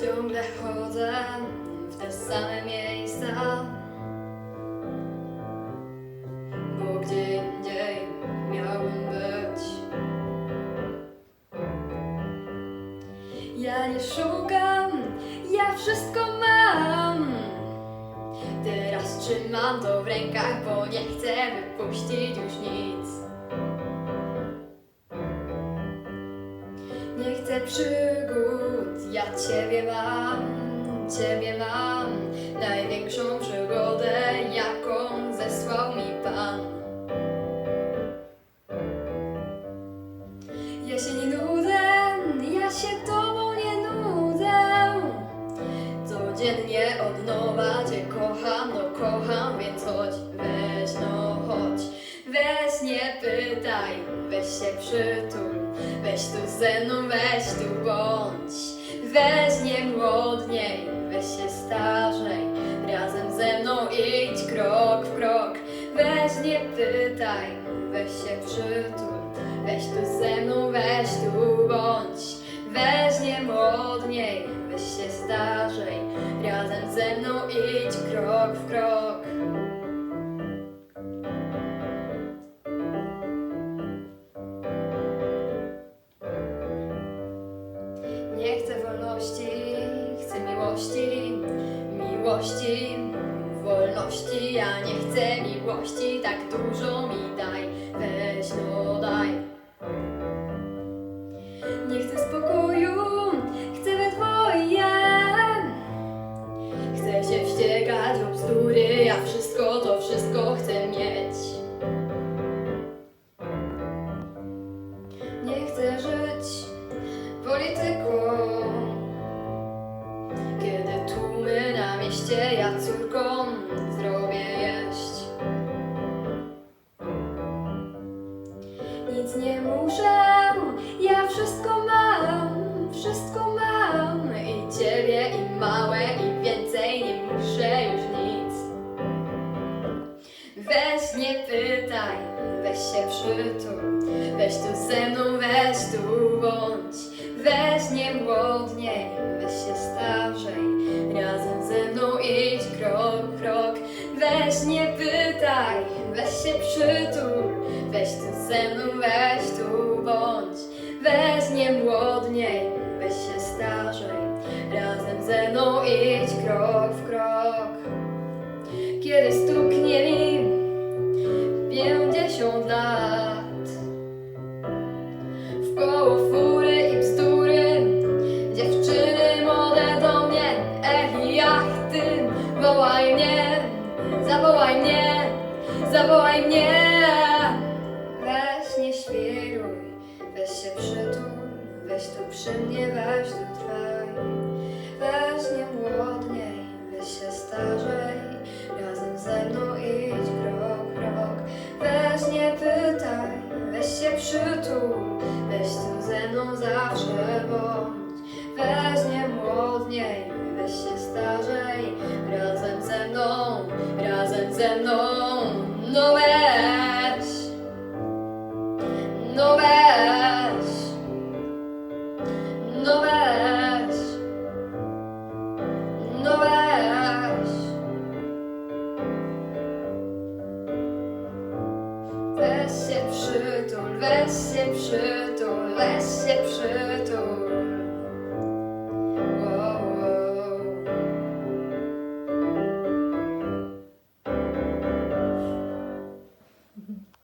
Ciągle chodzę w te same miejsca. Bo gdzie indziej miałbym być? Ja nie szukam, ja wszystko mam. Teraz trzymam to w rękach, bo nie chcę wypuścić już nic Nie chcę przygód, ja Ciebie mam, Ciebie mam. Największą przygodę, jaką zesłał mi Pan. Ja się nie nudzę, ja się Tobą nie nudzę. Codziennie od nowa Cię kocham, no kocham, więc chodź, weź no chodź. Weź nie pytaj, weź się przytul Weź tu ze mną, weź tu bądź. Weź nie młodniej, weź się starzej. Razem ze mną idź krok w krok. Weź nie pytaj, weź się przytul. Weź tu ze mną, weź tu bądź. Weź nie młodniej, weź się starzej. Razem ze mną idź krok w krok wolności, chcę miłości, miłości, wolności. Ja nie chcę miłości, tak dużo mi daj, Kiedy tłumy na mieście, ja córką zrobię jeść. Nic nie muszę, ja wszystko mam, wszystko mam. I ciebie, i małe, i więcej nie muszę już nic. Weź nie pytaj, weź się przytul Weź tu ze mną, weź tu bądź idź krok krok. Weź nie pytaj, weź się przytul. Weź tu ze mną, weź tu bądź. Weź nie młodniej, weź się starzej. Razem ze mną idź krok w krok. Kiedy zawołaj mnie Zawołaj mnie. Weź nie świruj Weź się przytul Weź tu przy mnie, weź tu trwaj. Weź nie młodniej Weź się starzej Razem ze mną idź krok, krok. Weź nie pytaj Weź się przytul Weź tu ze mną zawsze bądź weź się przytul, weź się przytul, weź się przytul.